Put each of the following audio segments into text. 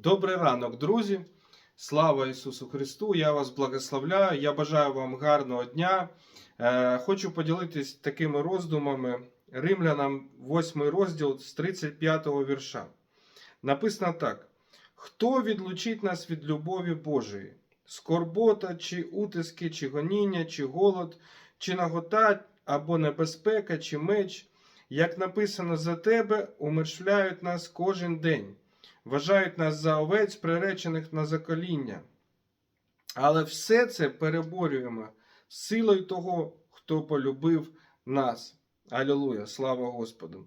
Добрий ранок, друзі! Слава Ісусу Христу! Я вас благословляю. Я бажаю вам гарного дня. Е, Хочу поділитись такими роздумами Римлянам 8 розділ з 35 вірша. Написано так: Хто відлучить нас від любові Божої? Скорбота, чи утиски, чи гоніння, чи голод, чи нагота, або небезпека, чи меч, як написано за тебе, умершвляють нас кожен день вважають нас за овець, приречених на закоління. Але все це переборюємо силою того, хто полюбив нас. Алілуя, слава Господу.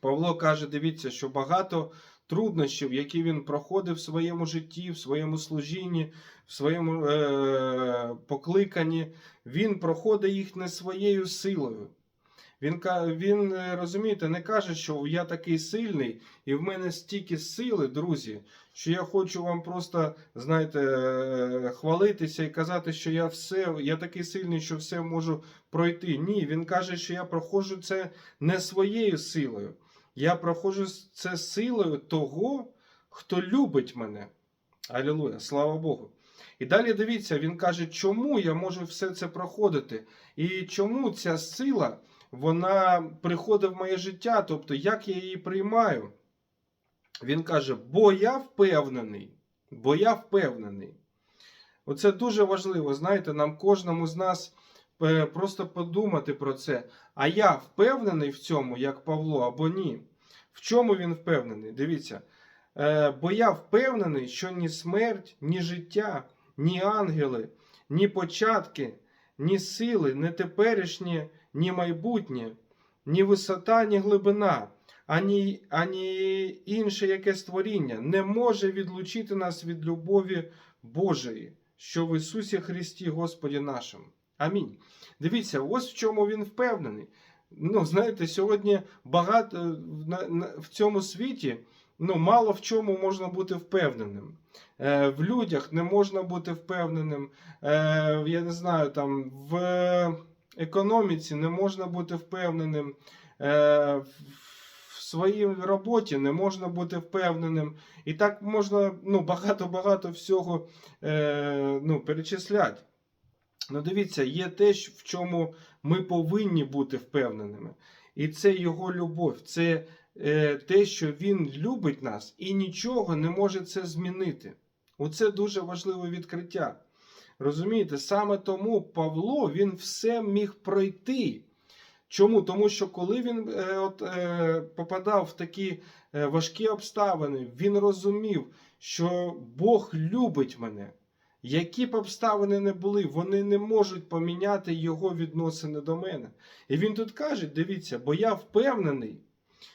Павло каже: дивіться, що багато труднощів, які він проходив в своєму житті, в своєму служінні, в своєму е- покликанні, він проходить їх не своєю силою. Він він е, розумієте, не каже, що я такий сильний, і в мене стільки сили, друзі, що я хочу вам просто, знаєте, е, хвалитися і казати, що я все, я такий сильний, що все можу пройти. Ні, він каже, що я проходжу це не своєю силою. Я проходжу це силою того, хто любить мене. Алілуя, слава Богу. І далі дивіться, він каже, чому я можу все це проходити, і чому ця сила вона приходить в моє життя, тобто як я її приймаю. Він каже, бо я впевнений, бо я впевнений. Оце дуже важливо, знаєте, нам кожному з нас е, просто подумати про це. А я впевнений в цьому, як Павло, або ні. В чому він впевнений? Дивіться. Е, Бо я впевнений, що ні смерть, ні життя, ні ангели, ні початки, ні сили, ні теперішнє, ні майбутнє, ні висота, ні глибина, ані, ані інше яке створіння не може відлучити нас від любові Божої, що в Ісусі Христі Господі нашому. Амінь. Дивіться, ось в чому він впевнений. Ну, знаєте, сьогодні багато на, в цьому світі ну, мало в чому можна бути впевненим. Е, в людях не можна бути впевненим. Е, я не знаю, там в економіці не можна бути впевненим. Е, в своїй роботі не можна бути впевненим. І так можна ну, багато-багато всього е, ну, перечисляти. Ну, дивіться, є те, в чому ми повинні бути впевненими. І це його любов, це е, те, що він любить нас, і нічого не може це змінити. Оце дуже важливе відкриття. Розумієте, саме тому Павло він все міг пройти. Чому? Тому що коли він е, от, е, попадав в такі е, важкі обставини, він розумів, що Бог любить мене. Які б обставини не були, вони не можуть поміняти його відносини до мене. І він тут каже: дивіться, бо я впевнений,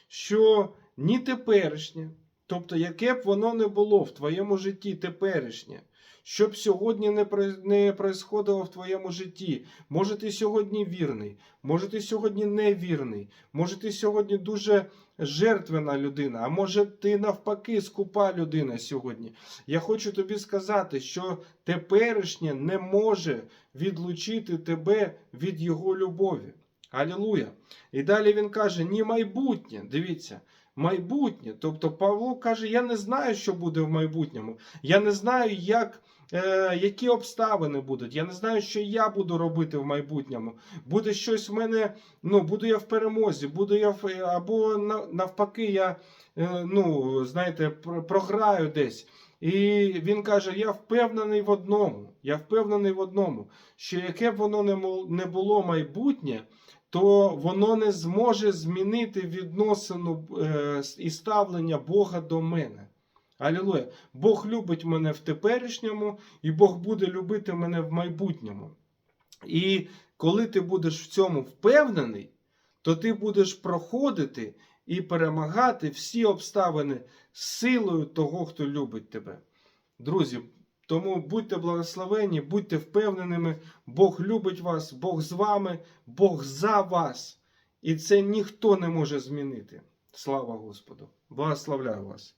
що ні теперішнє, тобто, яке б воно не було в твоєму житті теперішнє, що б сьогодні не, не происходило в твоєму житті, може ти сьогодні вірний, може ти сьогодні невірний, може ти сьогодні дуже жертвена людина, а може ти навпаки скупа людина сьогодні. Я хочу тобі сказати, що теперішнє не може відлучити тебе від його любові. Алілуя. І далі він каже: ні майбутнє. Дивіться, майбутнє. Тобто Павло каже: Я не знаю, що буде в майбутньому. Я не знаю, як. Е, які обставини будуть. Я не знаю, що я буду робити в майбутньому. Буде щось в мене, ну, буду я в перемозі, буду я в, або навпаки, я е, ну, знаєте, програю десь. І він каже: Я впевнений в одному. Я впевнений в одному, що яке б воно не було майбутнє, то воно не зможе змінити відносину е, і ставлення Бога до мене. Алілуя. Бог любить мене в теперішньому, і Бог буде любити мене в майбутньому. І коли ти будеш в цьому впевнений, то ти будеш проходити і перемагати всі обставини силою того, хто любить тебе. Друзі, тому будьте благословені, будьте впевненими, Бог любить вас, Бог з вами, Бог за вас. І це ніхто не може змінити. Слава Господу! Благословляю вас!